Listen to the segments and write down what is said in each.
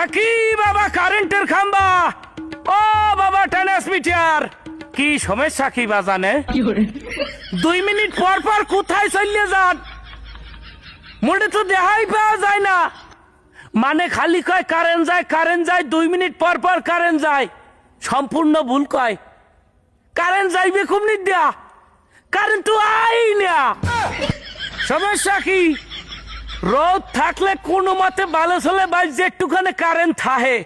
Psaki বাবা কারেন্টের খাম্বা। ও বাবা ট্রান্সমিটার কি সমস্যা কি বাজানে? দুই মিনিট পর পর কোথায় চলিয়ে যান? মোটে তো দেখাই পাওয়া যায় না। মানে খালি কয় কারেন্ট যায় কারেন্ট যায় দুই মিনিট পর পর কারেন্ট যায়। সম্পূর্ণ ভুল কয়। কারেন্ট যাইবে খুব নিদ্যা কারেন্ট তো আই না। সমস্যা কি? রোদ থাকলে কোনো মতে ভালো চলে বাজছে একটুখানি কারেন্ট থাহে।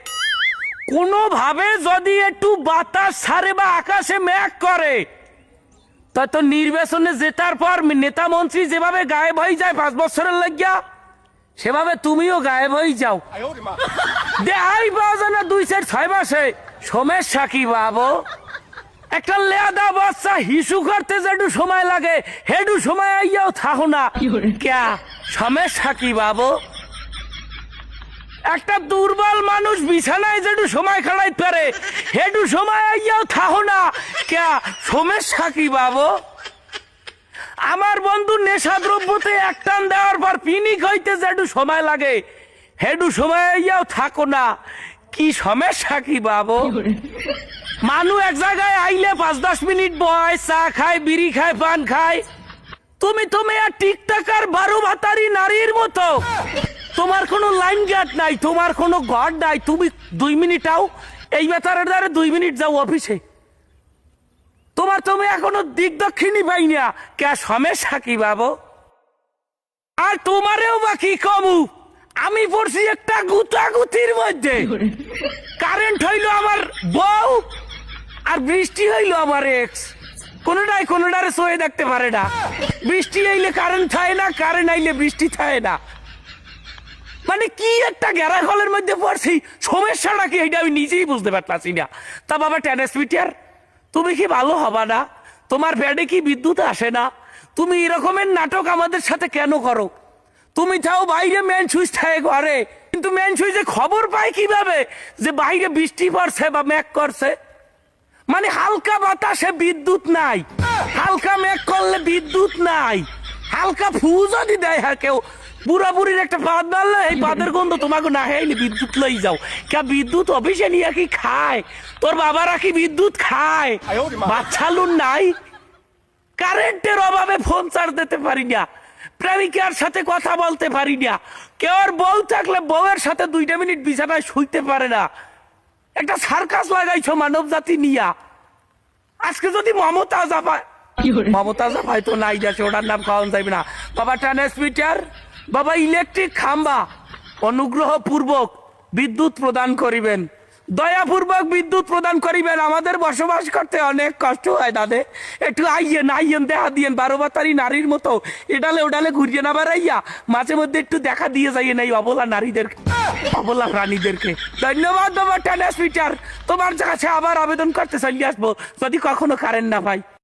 কোনোভাবে যদি একটু বাতাস ছাড়ে বা আকাশে মেঘ করে তা তো নির্বাচনে জেতার পর নেতা মন্ত্রী যেভাবে গায়েব হয়ে যায় পাঁচ বছরের লাগিয়া সেভাবে তুমিও গায়েব হয়ে যাও। দেহাই পাওয়া যায় না দুই চার ছয় মাসে। সমস্যা কি বাবু একটা লেদা বাচ্চা হিসু করতে যেটু সময় লাগে হেডু সময় আইয়াও থাকো না। ক্যা? সমস্যা কি, বাবু? একটা দুর্বল মানুষ বিছানায় যেটু সময় খাড়াইতে পারে, হেডু সময় আইয়াও থাকো না। ক্যা, সমস্যা কি, বাবু? আমার বন্ধু নেশা দ্রব্যতে এক টান দেওয়ার পর পিনিক হইতে যেটু সময় লাগে, হেডু সময় আইয়াও থাকো না। কি সমস্যা কি, বাবু? মানু এক জায়গায় আইলে পাঁচ দশ মিনিট বয়, চা খায়, বিড়ি খায়, পান খায়। তুমি তুমি আর টিকটাকার বারো ভাতারি নারীর মতো। তোমার কোনো লাইন গার্ড নাই তোমার কোনো গার্ড নাই। তুমি দুই মিনিট আও এই বেতারের দ্বারা দুই মিনিট যাও অফিসে তোমার তুমি এখনও দিক দক্ষিণই পাই না। কে সমস্যা কি বাবু আর তোমারেও বা কি কমু? আমি পড়ছি একটা গুতাগুতির মধ্যে। কারেন্ট হইল আমার বউ আর বৃষ্টি হইল আমার এক্স কোনোটাই কোনোটারে সয়ে দেখতে পারে না। বৃষ্টি আইলে কারেন্ট থাকে না কারেন্ট আইলে বৃষ্টি থাকে না। মানে কি একটা গ্যারা হলের মধ্যে পড়ছি, সমস্যাটা কি এটা আমি নিজেই বুঝতে পারতাছি না। তা বাবা ট্রান্সমিটার তুমি কি ভালো হবা না? তোমার ব্যাডে কি বিদ্যুৎ আসে না? তুমি এরকমের নাটক আমাদের সাথে কেন করো? তুমি চাও বাইরে মেন সুইচ থাকে ঘরে। কিন্তু মেন সুইচে খবর পায় কীভাবে? যে বাইরে বৃষ্টি পড়ছে বা ম্যাক করছে। মানে হালকা বাতাসে বিদ্যুৎ নাই। হালকা মেঘ করলে বিদ্যুৎ নাই। হালকা ফু যদি দেয় হ্যাঁ কেউ। একটা পাত মারলে এই পাতের গন্ধ তোমাকে না বিদ্যুৎ লই যাও। বিদ্যুৎ অফিসে নিয়ে কি খায়? তোর বাবারা কি বিদ্যুৎ খায়? বাচ্চা নাই। কারেন্টের অভাবে ফোন চার্জ দিতে পারি না। প্রেমিকার সাথে কথা বলতে পারি না। কেউ বউ থাকলে বউয়ের সাথে দুইটা মিনিট বিছানায় শুইতে পারে না। একটা সার্কাস লাগাইছো মানব জাতি নিয়া। আজকে যদি মমতা জাপা মমতা জাপায় তো নাই যাচ্ছে ওটার নাম খাওয়ান যাইবে না। বাবা ট্রান্সমিটার বাবা ইলেকট্রিক খাম্বা অনুগ্রহ পূর্বক বিদ্যুৎ প্রদান করিবেন। দয়াপূর্বক বিদ্যুৎ প্রদান করিবেন, আমাদের বসবাস করতে অনেক কষ্ট হয় দাদে। একটু আইয়েন আইয়েন দেখা দিয়েন বারো বাতারি নারীর মতো। এডালে ওডালে ঘুরিয়ে না বেড়াইয়া মাঝে মধ্যে একটু দেখা দিয়ে যাইয়েন এই অবলা নারীদেরকে অবলা প্রাণীদেরকে। ধন্যবাদ বাবা ট্রান্সমিটার তোমার কাছে আবার আবেদন করতে চলে আসব, যদি কখনো কারেন্ট না পাই